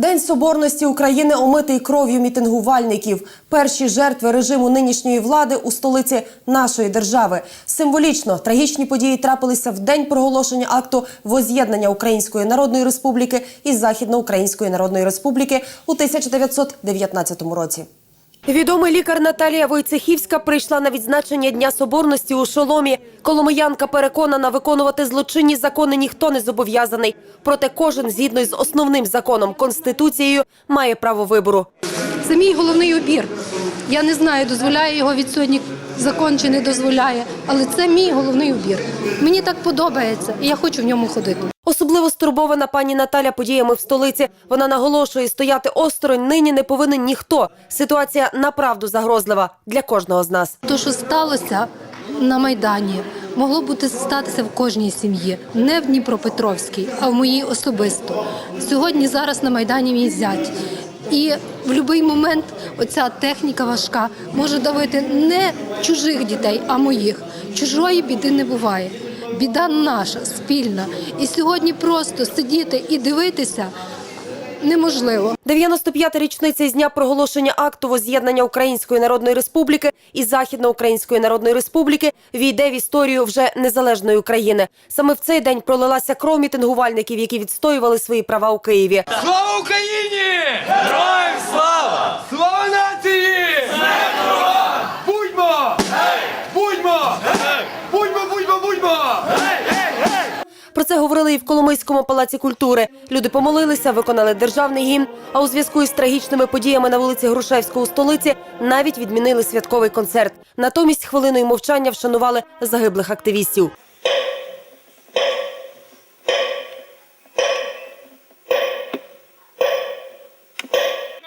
День соборності України омитий кров'ю мітингувальників. Перші жертви режиму нинішньої влади у столиці нашої держави. Символічно трагічні події трапилися в день проголошення акту воз'єднання Української Народної Республіки і Західноукраїнської Народної Республіки у 1919 році. Відомий лікар Наталія Войцехівська прийшла на відзначення Дня Соборності у шоломі. Коломиянка переконана, виконувати злочинні закони ніхто не зобов'язаний. Проте кожен, згідно з основним законом Конституцією, має право вибору. Це мій головний обір. Я не знаю, дозволяє його від сьогодні закон чи не дозволяє, але це мій головний обір. Мені так подобається, і я хочу в ньому ходити. Особливо стурбована пані Наталя подіями в столиці. Вона наголошує, стояти осторонь нині не повинен ніхто. Ситуація направду загрозлива для кожного з нас. То, що сталося на Майдані, могло бути статися в кожній сім'ї, не в Дніпропетровській, а в моїй особисто. Сьогодні зараз на Майдані мій зять. І в будь-який момент оця техніка важка може давити не чужих дітей, а моїх. Чужої біди не буває. Біда наша, спільна. І сьогодні просто сидіти і дивитися неможливо. 95-та річниця з дня проголошення акту воз'єднання Української Народної Республіки і Західноукраїнської Народної Республіки війде в історію вже незалежної України. Саме в цей день пролилася кров мітингувальників, які відстоювали свої права у Києві. Слава Україні! Героям слава! Слава Про це говорили і в Коломийському палаці культури. Люди помолилися, виконали державний гімн. А у зв'язку із трагічними подіями на вулиці Грушевського у столиці навіть відмінили святковий концерт. Натомість хвилиною мовчання вшанували загиблих активістів.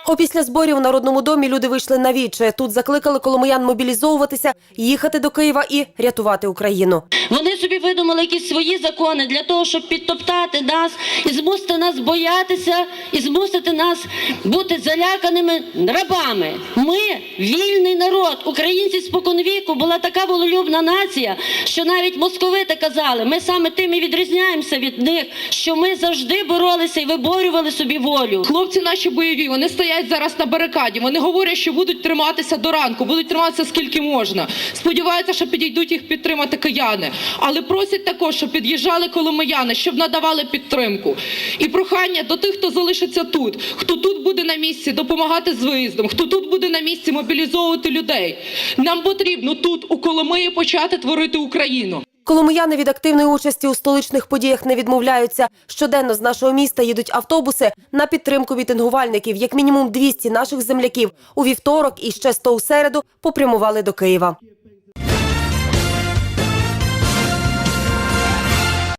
Опісля зборів у Народному домі люди вийшли на віче. Тут закликали коломиян мобілізовуватися, їхати до Києва і рятувати Україну. Вони собі видумали якісь свої закони для того, щоб підтоптати нас і змусити нас боятися, і змусити нас бути заляканими рабами. Ми вільний народ. Українці споконвіку була така волелюбна нація, що навіть московити казали, ми саме тим і відрізняємося від них, що ми завжди боролися і виборювали собі волю. Хлопці наші бойові, вони стоять зараз на барикаді. Вони говорять, що будуть триматися до ранку, будуть триматися скільки можна. Сподіваються, що підійдуть їх підтримати кияни. Але просять також, щоб під'їжджали коломияни, щоб надавали підтримку. І прохання до тих, хто залишиться тут, хто тут буде на місці допомагати з виїздом, хто тут буде на місці мобілізовувати людей. Нам потрібно тут, у Коломиї, почати творити Україну. Коломияни від активної участі у столичних подіях не відмовляються. Щоденно з нашого міста їдуть автобуси на підтримку мітингувальників. Як мінімум 200 наших земляків у вівторок і ще 100 у середу попрямували до Києва.